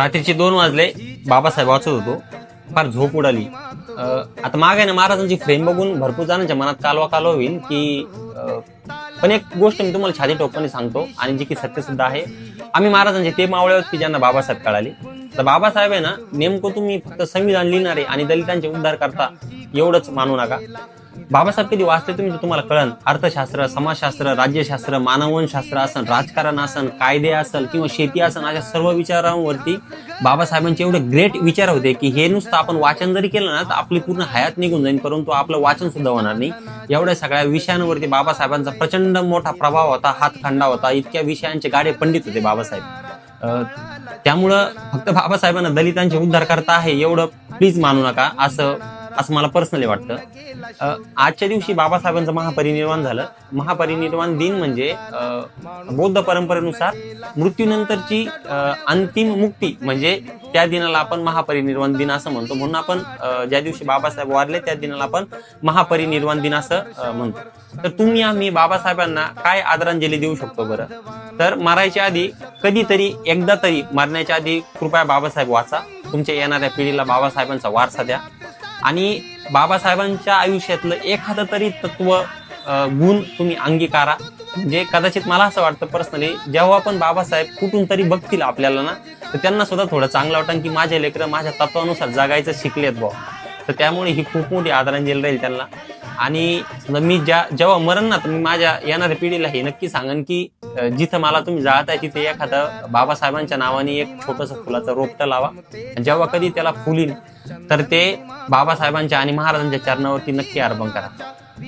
रात्रीचे दोन वाजले. बाबासाहेब वाचत होतो. फार झोप उडाली. आता आता मागे ना महाराजांची फ्रेम बघून भरपूर जणांच्या मनात कालवा कालवा होईल की पण एक गोष्ट मी तुम्हाला छाती टोपणे सांगतो आणि जी की सत्य सुद्धा आहे. आम्ही महाराजांचे ते मावळे आहोत की ज्यांना बाबासाहेब कळाले. तर बाबासाहेब आहे ना नेमकं तुम्ही फक्त संविधान लिहिणारे आणि दलितांचे उद्धार करता एवढंच मानू नका. बाबासाहेब कधी वाचले तुम्ही? तुम्हाला कळन. अर्थशास्त्र समाजशास्त्र राज्यशास्त्र मानवनशास्त्र असन राजकारण असन कायदे असल किंवा शेती असन अशा सर्व विचारांवरती बाबासाहेबांचे एवढे ग्रेट विचार होते की हे नुसतं आपण वाचन जरी केलं ना तर आपली पूर्ण हयात निघून जाईल परंतु आपलं वाचन सुद्धा होणार नाही. एवढ्या सगळ्या विषयांवरती बाबासाहेबांचा प्रचंड मोठा प्रभाव होता हातखंडा होता. इतक्या विषयांचे गाडे पंडित होते बाबासाहेब. अं, त्यामुळं फक्त बाबासाहेबांना दलितांचे उद्धार करता आहे एवढं प्लीज मानू नका. असं असं मला पर्सनली वाटतं. आजच्या दिवशी बाबासाहेबांचं महापरिनिर्वाण झालं. महापरिनिर्वाण दिन म्हणजे अं, बौद्ध परंपरेनुसार मृत्यूनंतरची अंतिम मुक्ती म्हणजे त्या दिनाला आपण महापरिनिर्वाण दिन असं म्हणतो. म्हणून आपण ज्या दिवशी बाबासाहेब वारले त्या दिनाला आपण महापरिनिर्वाण दिन असं म्हणतो. तर तुम्ही आम्ही बाबासाहेबांना काय आदरांजली देऊ शकतो बरं? तर मारायच्या आधी कधीतरी एकदा तरी मरण्याच्या आधी कृपया बाबासाहेब वाचा. तुमच्या येणाऱ्या पिढीला बाबासाहेबांचा वारसा द्या. आणि बाबासाहेबांच्या आयुष्यातलं एखादं तरी तत्व गुण तुम्ही अंगीकारा. म्हणजे कदाचित मला असं वाटतं पर्सनली जेव्हा पण बाबासाहेब कुठून तरी बघतील आपल्याला ना तर त्यांना सुद्धा थोडं चांगलं वाटतं. की माझे लेकरं माझ्या तत्वानुसार जगायचं शिकलेत बुवा. तर त्यामुळे ही खूप मोठी आदरांजली राहील त्यांना. आणि मी ज्या जेव्हा मरण ना तर मी माझ्या येणाऱ्या पिढीला हे नक्की सांगन की जिथं मला तुम्ही जाळताय तिथे एखादं बाबासाहेबांच्या नावाने एक छोटस फुलाचं रोपटं लावा. जेव्हा कधी त्याला फुलीन तर ते बाबासाहेबांच्या आणि महाराजांच्या चरणावरती नक्की अर्पण करा.